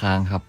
ค้างครับ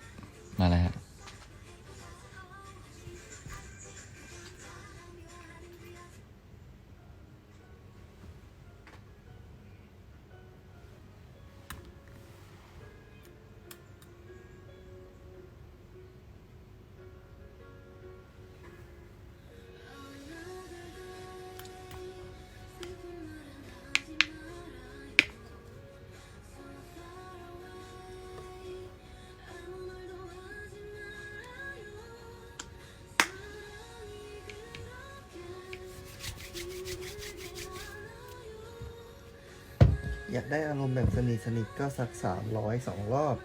อยากได้อารมณ์แบบสนิทสนิทก็สักสามร้อยสองรอบ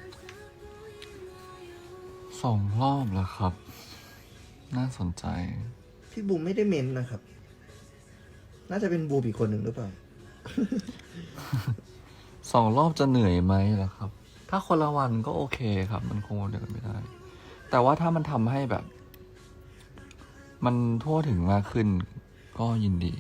สองรอบแล้วครับ น่าสนใจ พี่บูมไม่ได้เมนนะครับ น่าจะเป็นบูมอีกคนหนึ่งหรือเปล่า สองรอบจะเหนื่อยไหมล่ะครับ ถ้าคนละวันก็โอเคครับ มันคงเดียวกันไม่ได้ แต่ว่าถ้ามันทำให้แบบ มันทั่วถึงมากขึ้นก็ยินดี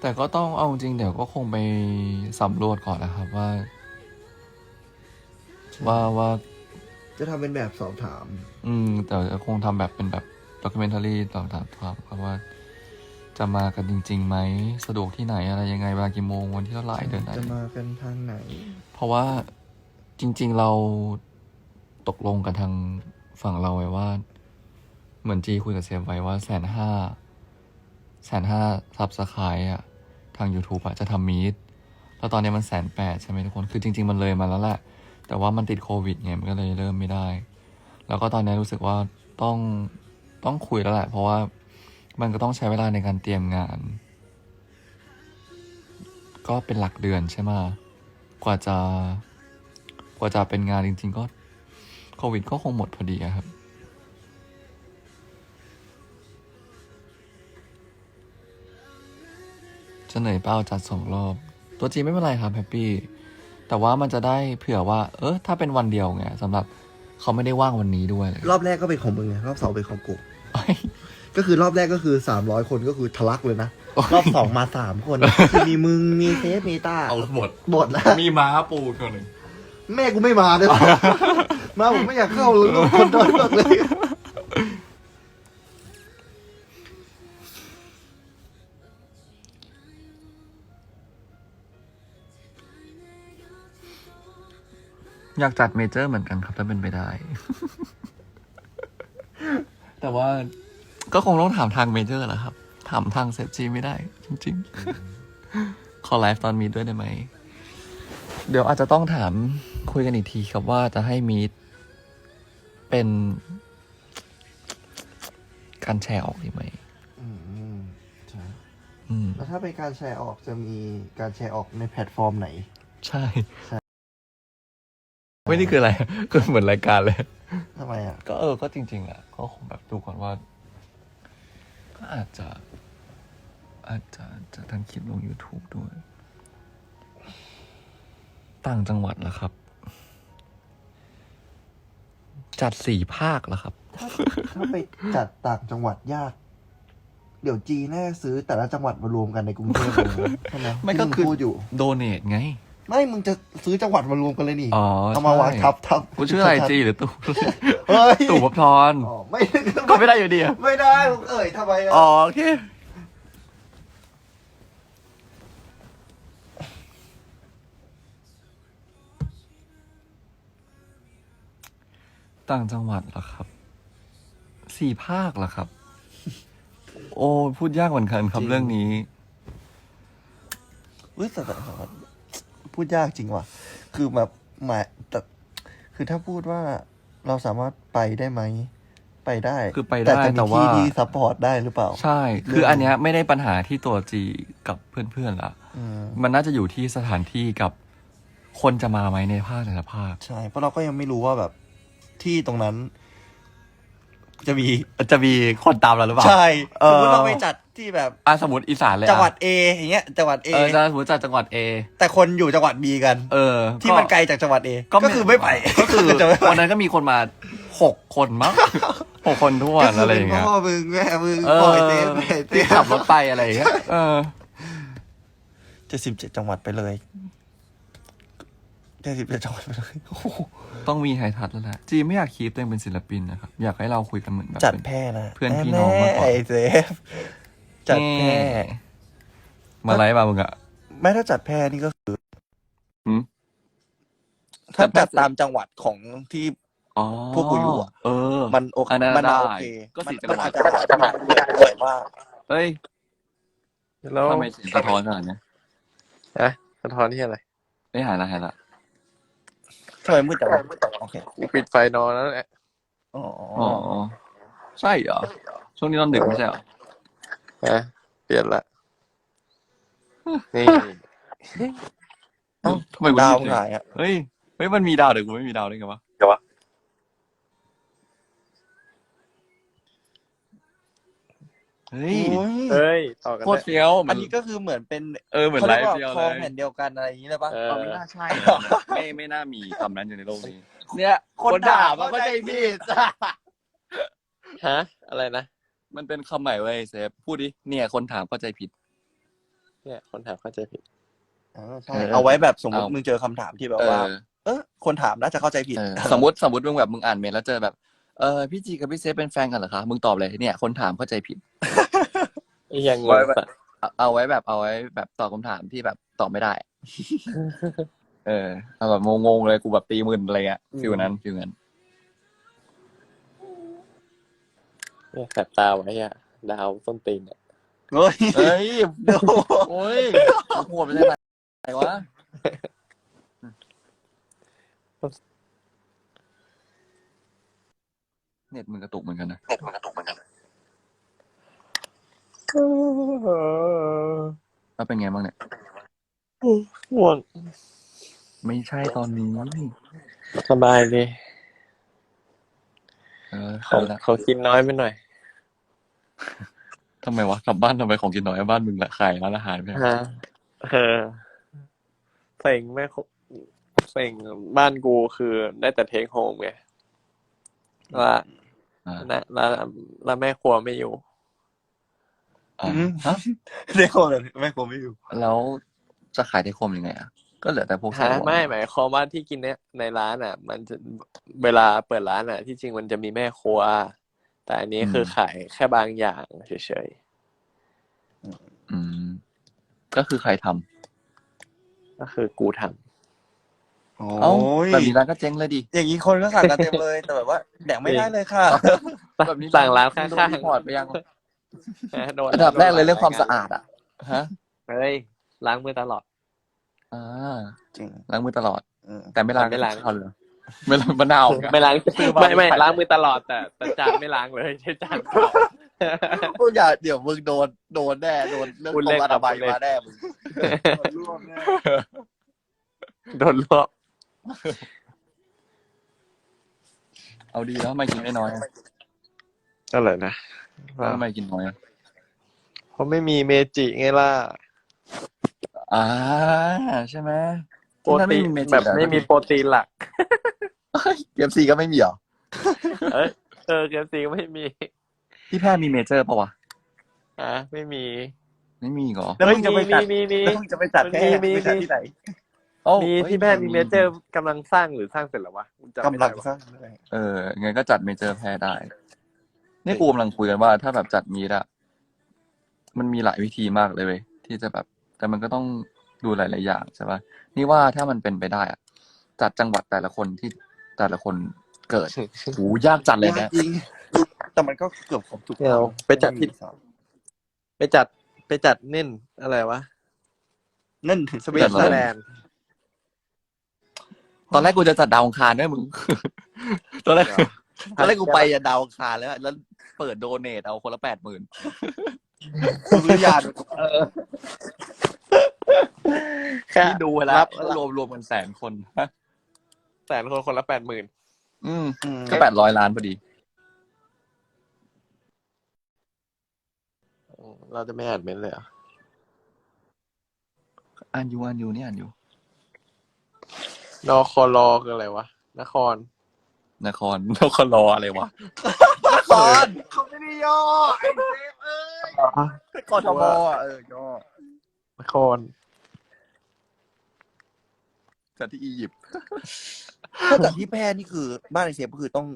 แต่ก็ต้องเอาจริงเดี๋ยวก็คงไปสำรวจก่อนนะครับว่า ว่าว่า จะทำเป็นแบบสอบถาม อืม แต่จะคงทำแบบเป็นแบบด็อกิเมนทารีต่อถามครับครับว่า จะมากันจริงๆไหมสะดวกที่ไหนอะไรยังไงเวลากี่โมงวันที่เท่าไหร่เดือนไหนจะมากันทางไหน เพราะว่าจริง ๆเราตกลงกันทางฝั่งเราไว้ว่า เหมือนจีคุยกับเซฟไว้ว่าแสนห้าแสนห้าซับสไครต์อะ ทาง YouTube อะจะทำมีดแล้วตอนนี้มันแสนแปดใช่ไหมทุกคน คือจริง ๆ มันเลยมาแล้วแหละ แต่ว่ามันติดโควิดไงมันก็เลยเริ่มไม่ได้ แล้วก็ตอนนี้รู้สึกว่าต้องต้องคุยแล้วแหละ เพราะว่ามันก็ต้องใช้เวลาในการเตรียมงาน ก็เป็นหลักเดือนใช่ไหมกว่าจะกว่าจะเป็นงานจริง ๆ ก็โควิดก็คงหมดพอดีครับ จะเหนื่อยเปล่าจัดสองรอบ ตัวจีไม่เป็นไรครับแฮปปี้แต่ว่ามันจะได้เผื่อว่า เออถ้าเป็นวันเดียวไงสำหรับเขาไม่ได้ว่างวันนี้ด้วยเลยรอบแรกก็เป็นของมึงไงรอบสองเป็นของกูเอ้ยก็คือรอบแรกก็คือสามร้อยคนก็คือทะลักเลยนะ รอบสองมาสามคนคือมีมึงมีเซฟมีต้าเอาหมดหมดแล้วมีม้าปูตัวหนึ่งแม่กูไม่มาด้วยมาผมไม่อยากเข้าเลยลูกคนน้อยมากเลย อยากจัดเมเจอร์เหมือนกันครับถ้าเป็นไปได้ แต่ว่าก็คงต้องถามทางเมเจอร์แหละครับ ถามทางเซฟจีไม่ได้ จริง ๆ ขอไลฟ์ตอนมีด้วยได้ไหม เดี๋ยวอาจจะต้องถามคุยกันอีกทีครับว่าจะให้มีดเป็น การแชร์ออกดีไหมอืมใช่อืม แล้วถ้าเป็นการแชร์ออกจะมีการแชร์ออกในแพลตฟอร์มไหน ใช่ ใช่ ไม่นี่คืออะไร คือเหมือนรายการเลย ทำไมอะ ก็เออ ก็จริง ๆ อะ ก็คงแบบดูก่อนว่า ก็อาจจะ อาจจะจะทำคลิปลง YouTube ด้วย ต่างจังหวัดเหรอครับ จัดสี่ภาคเหรอครับ ถ้าถ้าไปจัดต่างจังหวัดยาก เดี๋ยวจีน่าจะซื้อแต่ละจังหวัดมารวมกันในกรุงเทพเลยนะใช่ไหมไม่ก็ที่งคือ พูดอยู่ โดเนทไง ไม่ มึงจะซื้อจังหวัดมารวมกันเลยนี่ อ๋อเอามาวางใช่ทับทับกูชื่ออะไรจีหรือตู่เฮ้ยตู่ภพบทรอ๋อไม่ก็ไม่ได้อยู่ดีอะไม่ได้มึงเอ่ยทำไมอะอ๋อโอเคต่างจังหวัดเหรอครับ สี่ภาคเหรอครับ โอ้ พูดยากเหมือนกันครับเรื่องนี้อุ้ยแต่แต่แต่ พูดยากจริงว่ะ คือแบบหมายแต่คือถ้าพูดว่าเราสามารถไปได้ไหม ไปได้ คือไปได้แต่จะแต่มีว่า ที่ที่ซัพพอร์ตได้หรือเปล่า ใช่ คืออันเนี้ยไม่ได้ปัญหาที่ตัวจีกับเพื่อนๆละอืมมันน่าจะอยู่ที่สถานที่กับคนจะมาไหมในภาคแต่ละภาค ใช่ เพราะเราก็ยังไม่รู้ว่าแบบที่ตรงนั้น จะมี จะมีคนตามเราหรือเปล่า ใช่เอสอมมติเราไปจัดที่แบบอะสมมติอีสานเลยอะจังหวัด A อย่างเงี้ยจังหวัด A เออจะสมมติจากจังหวัด A แต่คนอยู่จังหวัด B กัน เออที่มันไกลจากจังหวัด A ก็ก็คือไม่ไปก็คือจะไม่ไปวันนั้นก็มีคนมาหกคนมั้งหกคนทั่วอะไรอย่างเงี้ย พ่อมึงแม่มึงเออปล่อยเต้ปล่อยเต้ที่ขับรถไปอะไรอย่างเงี้ยเออ เจ็ดสิบเจ็ดจังหวัดไปเลย เจ็ดสิบเจ็ดจังหวัดไปเลยโอ้โหต้องมีไฮทัชแล้วแหละจีไม่อยากคีปตัวเองเป็นศิลปินนะครับ อยากให้เราคุยกันเหมือนแบบจัดเป็นแพร่นะเพื่อนพี่น้องมาก่อนไอเซฟจัดแพร่มาไลฟ์มามึงอะไม่ถ้าจัดแพร่นี่ก็คืออมถ้าจัจัดดแพร่ตามจังหวัดของที่อ๋อพวกกูอยู่อะเออ มันโอเคอันนั้นมันได้โอเคก็สี่มันจังหวัดมันอาจจะสวยมากเฮ้ยแล้วทำไมเสียงสะท้อนขนาดเนี้ยอะสะท้อนที่อะไร ไม่หายละหายละ ทำไมมืดจังวะโอเคกูปิดไฟนอนแล้วแหละอ๋ออ๋อใช่เหรอ ช่วงนี้นอนดึกไม่ใช่เหรอฮะเปลี่ยนละ นี่เอ้าทำไมกูดาวคิดหายอะ เฮ้ย เฮ้ย มันมีดาวหรือกูไม่มีดาวได้ไงวะ เฮ้ยโอ้ยเฮ้ยต่อกันโคตรได้เฟี้ยวเหมือัอนนนี้ก็คือเหมือนเป็นเออเหมือนเขาไลเรียกฟ์ว่าเฟี้ยวคเลอยแผ่นเดียวกันอะไรอย่างนี้เลยปะเอเอออไม่น่าใช่นะไม่ไม่น่ามีคำนั้นอยู่ในโลกนี้ เนี่ยคนด่ามันก็ใจผิดฮะ อะไรนะ มันเป็นคำใหม่เว้ยเซฟพูดดิเนี่ย คนถามเข้าใจผิด เนี่ยคนถามเข้าใจผิดเออใช่เออเอาไว้แบบสมมติเอามึมึงเจอคำถามที่แบบเอว่าอเออคนถามน่าจะเข้าใจผิดเออสมมติสมมติมึงแบบมึงอ่านเมลแล้วเจอแบบเออพี่จีกับพี่เซฟเป็นแฟนกันเหรอคะ มึงตอบเลยเนี่ย คนถามเข้าใจผิด ยังงไว้งไว้เอาเอาไว้แบบเอาไว้แบบตอบคำถามที่แบบตอบไม่ได้ เออเอาแบบงงๆเลยกูแบบตีมึนอะไรเงี้ยฟิลนั้นฟิลนั้นเนี่ยแสบตาไว้อะดาวส้นตีนอะเฮ้ยเฮ้ยเดี๋ยวโอ้ยกูโหดไปได้ไหนวะเน็ตมึงกระตุกเหมือนกันนะ แล้วเป็นไงบ้างเนี่ยง่วงไม่ใช่ตอนนี้สบายดีเออเขาเอาละเขากินน้อยไปหน่อยทำไมวะกลับบ้านทำไมของกินน้อยบ้านมึงละขายร้านอาหารไปฮะเออเซ็งแม่คเซ็งบ้านกูคือได้แต่เทคโฮมไงว่าอ่า แล้วแล้วแล้วแม่ครัวไม่อยู่ อ่าฮะเดี๋ยวเลยแม่ผมไม่อยู่ แล้วจะขายได้คมยังไงอะ ก็เหลือแต่พวกฮะไส้อั่วไม่หมายความว่าที่กินเนี่ยในร้านอะ มันจะเวลาเปิดร้านอะ ที่จริงมันจะมีแม่ครัว แต่อันนี้คือขายแค่บางอย่างเฉยอืม ก็คือใครทำๆก็คือกูทำโอ้เอ้ายแบบนี้ร้านก็เจ๊งเลยดิ อย่างนี้คนก็สั่งกันเต็มเลย แต่แบบว่าแดกไม่ได้เลยค่ะ แบบนี้สั่งร้านข้างโดนรีพอร์ตไปยังๆ นะโดนอันดับแรกเลยเรื่องความสะอาดอะ ฮะ เฮ้ยล้างมือตลอด อ่าจริงล้างมือตลอด อืม แต่ไม่ล้างแต่ไม่ล้างข้าวเลยไม่ล้างมะนาว ไม่ล้างซื้อมาไม่ไม่ไม่ใส่ล้างมือตลอดแต่แต่จานไม่ล้างเลยใช้จานเปล่าพวกอย่าเดี๋ยวมึงโดนโดนแน่โดนเรื่องพูดขเล่อนงอนามัยพูดเล่น มาแน่มึงร่วมแน่โดนลวกเอาดีแล้วทำไมกินได้น้อยอะอะไรนะแล้ว ทำไมกินน้อยอะเพราะไม่มีเมจิไงล่ะ อ่าใช่ไหมโปรตีนที่นั่นไม่มีเมจิแบบไม่มีโปรตีนหลักเอฟซีก็ไม่มีเหรอ เอ้ยเออเกมซีก็ไม่มีที่แพร่มีเมเจอร์ปะวะอะไม่มี ไม่มีเหรอ แล้วมึงจะไปจัดมีมีมีแล้วมึงจะไปจัดแพร่มีมี ไปจัดที่ไหนโอ้มีเฮ้ยที่แพทย์มีเมเจอร์กำลังสร้างหรือสร้างเสร็จแล้ววะจำไม่กำได้ลังวะ สร้างด้วยเอองั้นก็จัดเมเจอร์แพร่ได้ นี่กูกำลังคุยกันว่า ถ้าแบบจัดมีดอะมันมีหลายวิธีมากเลยเว้ยที่จะแบบ แต่มันก็ต้องดูหลาย ๆ อย่างใช่ปะนี่ว่าถ้ามันเป็นไปได้อะจัดจังหวัดแต่ละคนที่แต่ละคนเกิดโหยากจัดเลยนะ จริงแต่มันก็เกือบครบทุกไม่เอาไปจัดที่ ไปจัดไปจัดเน่นอะไรวะนั่นสวิตเซอร์แลนด์ตอนแรกกูจะจัดดาวอังคารด้วยมึง ตอนแรก ตอนแรกกูไปอะดาวอังคารแล้วแล้วเปิดโดเนทเอาคนละแปดหมื่นซื้อยานแค่ที่ดูไปแล้รัวบรวมรวมกันแสนคนฮะแสนคนคนละแปดหมื่นอืมอืมก็แปดร้อยล้านพอดี เราจะไม่อ่านเม้นต์เลยเหรออ่านอยู่อ่านอยู่นี่อ่านอยู่นครอคืออะไรวะนคร นครนครรออะไรวะตอนเขาไม่ได้ย่อไอ้เซฟเอ้ยกทมอะเออย่อนครจากที่อียิปต์ถ้าจากที่แพร่นี่คือบ้านไอเซฟก็คือต้อง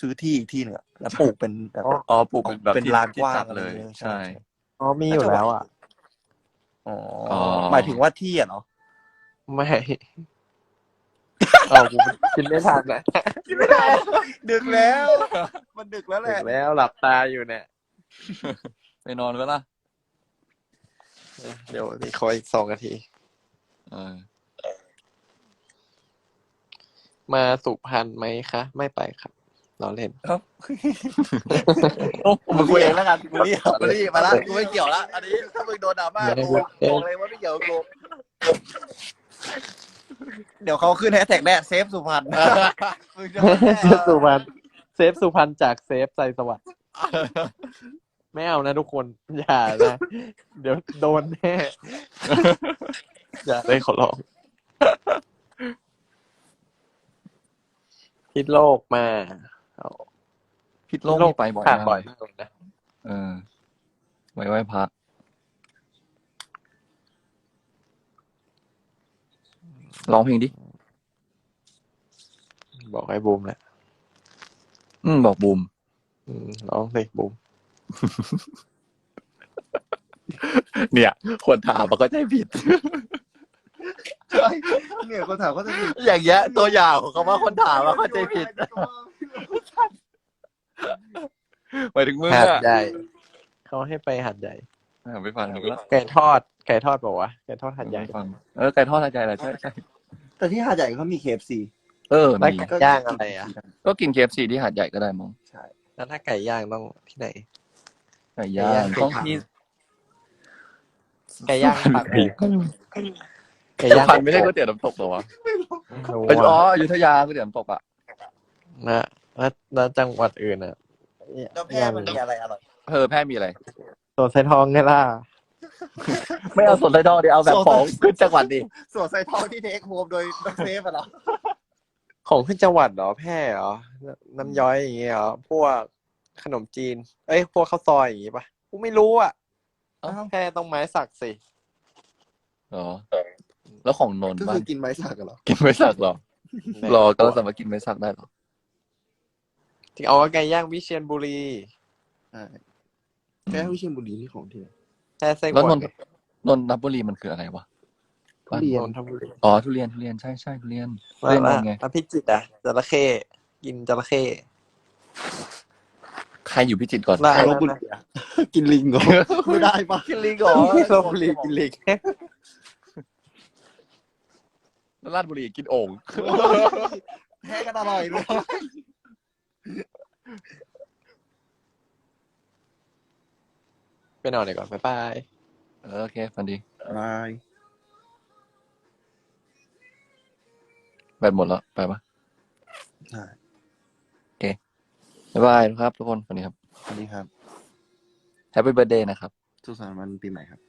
ซื้อที่อีกที่หนึ่งอะแล้วปลูกเป็นแบบ อ๋อปลูกเป็นแบบเป็นที่ลานที่กว้างจัดเลย อะไรอย่างเงี้ยใช่ ใช่ อ๋อมีอยู่แล้วอะ อ๋ออ๋อหมายถึงว่าที่อะเนาะไม่ เอากูกินไม่ทันนะดึกแล้ว มันดึกแล้วแหถึละงแล้วหลับตาอยู่เนี่ย ไปนอนไว้ล่ะเดี๋ยวนี่ขออีกสองนาที เออมาสุพรรณไหมคะ ไม่ไปครับเราเล่นมึงคุยเองแล้วกันบุรีบุรีมาละกูไม่เกี่ยวละอันนี้ถ้ามึงโดนดราม่าไม่ได้กูเกี่ยวบอกเลยว่าไม่เกี่ยวกับกู เดี๋ยวเขาขึ้นแฮชแท็กแน่เซฟสุพรรณมึงจะไม่แน่เซฟสุพรรณเซฟสุพรรณจากเซฟใจสวัสดิ์ไม่เอานะทุกคน อย่านะ เดี๋ยวโดนแน่อย่าเลยขอร้องพิษโลกมาเอาพิษโลกนี่ไปบ่อยผ่านมากบ่อยเลยมากเลยนะ เออไว้ไหว้พระ ร้องเพลงดิ บอกให้บูมแหละอืม บอกบูม อืมร้องเลยบูม เนี่ย คนถามมันก็ใจผิด เนี่ยคนถามก็จะมีอย่างเงี้ย ตัวอย่างของคำว่าคนถามว่าเข้าใจผิดหมายถึงมึงหาดอะใหญ่เขาให้ไปหาดใหญ่ อะไปฟังกันละไก่ทอดไก่ทอดบอกว่าวะไก่ทอดหาดใหญ่ไปฟังเออไก่ทอดหาดใหญ่แหละใช่ใช่แต่ที่หาดใหญ่เขามี KFC เออแล้วมีไก่ย่างอะไรอะก็กิน KFC ที่หาดใหญ่ก็ได้มั้งใช่ แล้วถ้าไก่ย่างต้องที่ไหนไก่ย่างไก่ย่างต้องที่ไก่ย่างปากหมูไก่สุย่างพรรณไม่ใช่ก๋วยเตี๋ยวน้ำตกเหรอวะรู้เอยอ๋ออะอยุธยาก๋วยเตี๋ยวน้ำตกอะนะแล้วแล้วจังหวัดอื่นอะแล้วแพร่มันมีอะไรอร่อยเออแพร่มีอะไร สวนไซทองไงล่ะ ไม่เอาสวนไส้ดองดิเอาแบบของขึ้นจังหวัดดิส่วนไซทองที่เทคโฮมโดยน้องเซฟอะเหรอของขึ้นจังหวัดเหรอแพร่เหรอน้ำย้อยอย่างเงี้ยเหรอพวกขนมจีน เอ้ยพวกข้าวซอยอย่างงี้ปะกูไม่รู้อะเอ้าแพร่ต้องไม้สักสิเหรอแล้วของนนท์ก็บ้าคืงอกินไม้สักกันเหรอกินไม่สักเหรอรอก็สามารถกินไม่สักได้เหรอที่เอาไก่ย่างวิเชียรบุรี ใช่ แค่วิเชียรบุรีนี่ของที่ไหนแค่ไส้กแล้วรอนกนท์นนทบุรีมันคืออะไรวะทุเรียนนนทบุรีอ๋อทุเรียนทุเรียนใช่ใช่ทุเรียนทุแล้เรียนวนนท์ไงแล้วพิจิตรอะจระเข้กินจระเข้ ใครอยู่พิจิตรก่อน แล้วลบบุรีอะกินลิงเหรอไม่ได้ปะกินลิงเหรอลบบุรีกินลิงแล้วราชบุรีกินโอ่งแพ้กันอร่อยด้วย ไปนอนดีกว่าบ๊ายบาย เออโอเคฟันดีบายแบตหมดแล้ว ไปปะใช่บ๊ายบายนะครับ ทุกคนวันนี้ครับ สวัสดีครับ แฮปปี้เบิร์ดเดย์นะครับสุขสันต์วันปีใหม่ครับ